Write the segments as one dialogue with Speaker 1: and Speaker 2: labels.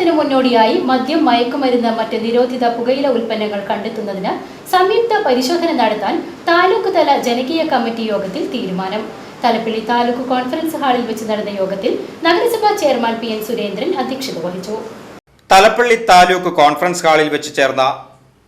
Speaker 1: ഓണക്കാലത്തിന് മുന്നോടിയായി മദ്യം മയക്കുമരുന്ന് മറ്റ് നിരോധിത പുകയില ഉൽപ്പന്നങ്ങൾ കണ്ടെത്തുന്നതിന് സംയുക്ത പരിശോധന നടത്താൻ താലൂക്ക് തല ജനകീയ കമ്മിറ്റി യോഗത്തിൽ തീരുമാനം. തലപ്പിള്ളി താലൂക്ക് കോൺഫറൻസ് ഹാളിൽ വെച്ച് നടന്ന യോഗത്തിൽ നഗരസഭാ ചെയർമാൻ പി എൻ സുരേന്ദ്രൻ അധ്യക്ഷത വഹിച്ചു.
Speaker 2: തലപ്പള്ളി താലൂക്ക് കോൺഫറൻസ് ഹാളിൽ വെച്ച് ചേർന്ന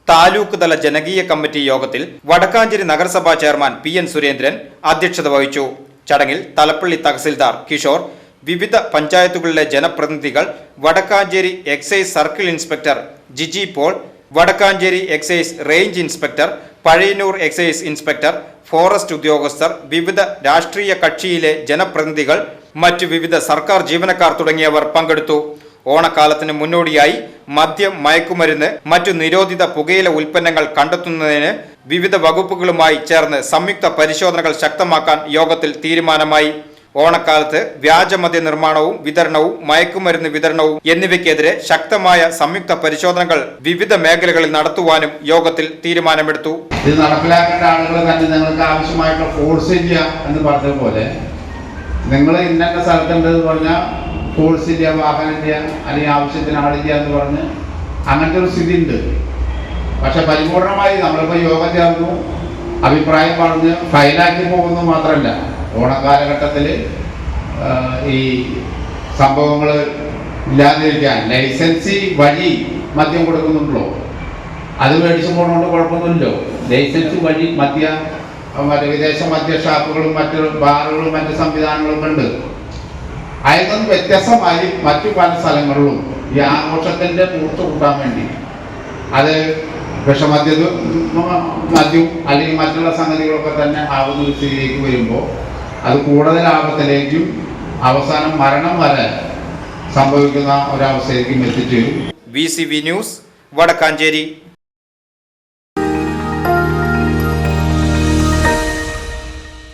Speaker 2: താലൂക്ക് തല ജനകീയ കമ്മിറ്റി യോഗത്തിൽ വടക്കാഞ്ചേരി നഗരസഭാ ചെയർമാൻ പി എൻ സുരേന്ദ്രൻ അധ്യക്ഷത വഹിച്ചു. ചടങ്ങിൽ തലപ്പള്ളി തഹസിൽദാർ കിഷോർ വിവിധ പഞ്ചായത്തുകളിലെ ജനപ്രതിനിധികൾ Vadakkanchery excise circle inspector Giji Paul Vadakkanchery excise range inspector Pazhayannur excise inspector forest ഉദ്യോഗസ്ഥർ വിവിധ രാഷ്ട്രീയ കക്ഷിയിലെ ജനപ്രതിനിധികൾ മറ്റു വിവിധ സർക്കാർ ജീവനക്കാർ തുടങ്ങിയവർ പങ്കെടുത്തു. ഓണക്കാലത്തിന് മുന്നോടിയായി മദ്യം മയക്കുമരുന്ന് മറ്റു നിരോധിത പുകയില ഉൽപ്പന്നങ്ങൾ കണ്ടെത്തുന്നതിന് വിവിധ വകുപ്പുകളുമായി ചേർന്ന് സംയുക്ത പരിശോധനകൾ ശക്തമാക്കാൻ യോഗത്തിൽ തീരുമാനമായി. ഓണക്കാലത്ത് വ്യാജമദ്യ നിർമ്മാണവും വിതരണവും മയക്കുമരുന്ന് വിതരണവും എന്നിവയ്ക്കെതിരെ ശക്തമായ സംയുക്ത പരിശോധനകൾ വിവിധ മേഖലകളിൽ നടത്തുവാനും യോഗത്തിൽ തീരുമാനമെടുത്തു.
Speaker 3: ഇത് നടപ്പിലാക്കേണ്ട ആളുകൾ തന്നെ നിങ്ങൾക്ക് ആവശ്യമായിട്ടുള്ള ഫോഴ്സ് ചെയ്യുക എന്ന് പറഞ്ഞതുപോലെ നിങ്ങൾ ഇന്നത്തെ സ്ഥലത്തുണ്ടെന്ന് പറഞ്ഞാൽ ഫോഴ്സ് ചെയ്യുക വാഹനം ചെയ്യുക അല്ലെങ്കിൽ ആവശ്യത്തിന് ആളില്ല എന്ന് പറഞ്ഞ് അങ്ങനത്തെ ഒരു സ്ഥിതി ഉണ്ട്. പക്ഷെ പരിപൂർണമായി നമ്മളിപ്പോൾ യോഗം ചേർന്നു അഭിപ്രായം പറഞ്ഞ് ഫൈനാക്കി പോകുന്നു മാത്രമല്ല ഓണക്കാലഘട്ടത്തിൽ ഈ സംഭവങ്ങൾ ഇല്ലാതിരിക്കാൻ ലൈസൻസി വഴി മദ്യം കൊടുക്കുന്നുണ്ടല്ലോ. അത് മേടിച്ചു പോകണോണ്ട് കുഴപ്പമൊന്നുമില്ലല്ലോ. ലൈസൻസ് വഴി മദ്യ മറ്റേ വിദേശ മദ്യ ഷാപ്പുകളും മറ്റു ബാറുകളും മറ്റു സംവിധാനങ്ങളും ഉണ്ട്. അതിൽ നിന്ന് വ്യത്യസ്തമായി മറ്റു പല സ്ഥലങ്ങളിലും ഈ ആഘോഷത്തിന്റെ മൂർച്ച കൂട്ടാൻ വേണ്ടി. അത് വിഷമദ്യതും മദ്യവും അല്ലെങ്കിൽ മറ്റുള്ള സംഗതികളൊക്കെ തന്നെ ആവുന്ന സ്ഥിതിയിലേക്ക് വരുമ്പോൾ അത് കൂടുതൽ ആപത്തിലേക്കും അവസാനം മരണം വരെ സംഭവിക്കുന്ന ഒരവസ്ഥയിലേക്കും എത്തിച്ചേരും
Speaker 2: V C V news Vadakkanchery.